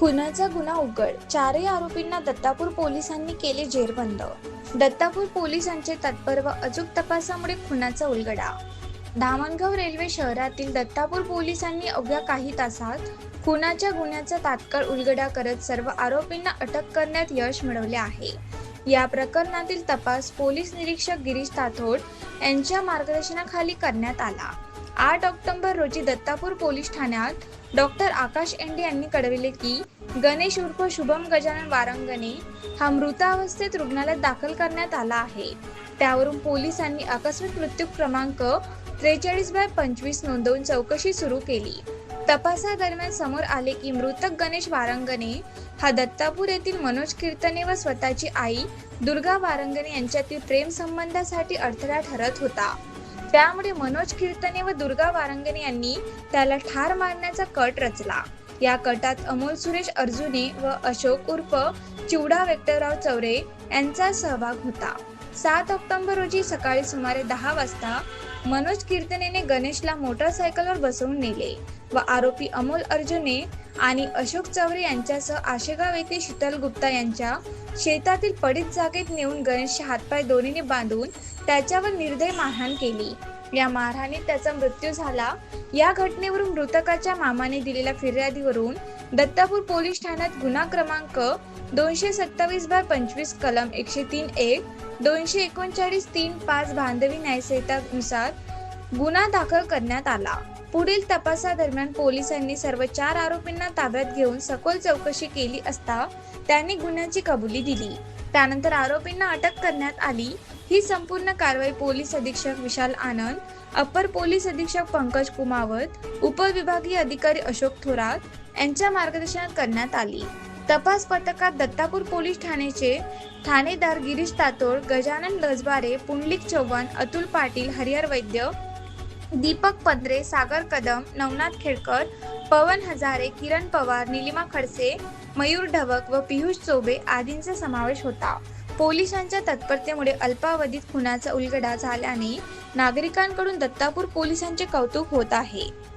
खुनाचा गुन्हा उघड. चारही आरोपींना दत्तापूर पोलिसांनी केले जेरबंद. दत्तापूर पोलिसांचे तत्पर व अचूक तपासामुळे खुनाचा उलगडा. धामणगाव रेल्वे शहरातील दत्तापूर पोलिसांनी अवघ्या काही तासात खुनाच्या गुन्ह्याचा तात्काळ उलगडा करत सर्व आरोपींना अटक करण्यात यश मिळवले आहे. या प्रकरणातील तपास पोलीस निरीक्षक गिरीश ताथोड यांच्या मार्गदर्शनाखाली करण्यात आला. आठ ऑक्टोबर रोजी दत्तापूर पोलीस ठाण्यात डॉक्टर आकाश एंडे यांनी कळविले की गणेश उर्फ शुभम गजानन वारंगणे हा मृतावस्थेत रुग्णालयात दाखल करण्यात आला आहे. त्यावरून पोलिसांनी आकस्मिक मृत्यू क्रमांक त्रेचाळीस बाय पंचवीस नोंदवून चौकशी सुरू केली. तपासादरम्यान समोर आले की मृतक गणेश वारंगणे हा दत्तापूर येथील मनोज कीर्तने व स्वतःची आई दुर्गा वारंगणे यांच्यातील प्रेम संबंधासाठी अडथळा ठरत होता. त्यामुळे मनोज कीर्तने व दुर्गा वारंगणे यांनी त्याला ठार मारण्याचा कट रचला. या कटात अमोल सुरेश अर्जुने व अशोक उर्फ चिवडा व्यक्तराव चौरे यांचा सहभाग होता. सात ऑक्टोबर रोजी सकाळी सुमारे दहा वाजता मनोज कीर्तनेने गणेशला मोटरसायकलवर बसवून नेले व आरोपी अमोल अर्जुने आणि अशोक चौरे यांच्यासह आशेगाव येथे शीतल गुप्ता यांच्या शेतातील पडीत जागेत नेऊन गणेशचे हातपाय दोन्हीने बांधून त्याच्यावर निर्दय मारहाण केली. या मारहाणीत त्याचा मृत्यू झाला. या घटनेवरून मृतकाच्या मामाने दिलेल्या फिर्यादीवरून दत्तापूर पोलीस ठाण्यात गुन्हा क्रमांक दोनशे सत्तावीस बाय पंचवीस कलम एकशे तीन एक दोनशे एकोणचाळीस तीन पाच बांधवी न्यायसंहितानुसार गुन्हा दाखल करण्यात आला. पुढील तपासादरम्यान पोलिसांनी सर्व चार आरोपींना ताब्यात घेऊन सखोल चौकशी केली असता त्यांनी गुन्ह्याची कबुली दिली. त्यानंतर आरोपींना अटक करण्यात आली. ही संपूर्ण कारवाई पोलीस अधीक्षक विशाल आनंद अप्पर पोलीस अधीक्षक पंकज कुमावत उपविभागीय अधिकारी अशोक थोरात यांच्या मार्गदर्शनात करण्यात आली. तपास पथकात दत्तापूर पोलीस ठाण्याचे ठाणेदार गिरीश तातोड गजानन लजबारे पुंडलिक चव्हाण अतुल पाटील हरिहर वैद्य दीपक पंद्रे सागर कदम नवनाथ खेडकर पवन हजारे किरण पवार निलिमा खडसे मयूर ढवक व पियुष चोबे आदींचा समावेश होता. पोलिसांच्या तत्परतेमुळे अल्पावधीत खुनाचा उलगडा झाल्याने नागरिकांकडून दत्तापूर पोलिसांचे कौतुक होत आहे.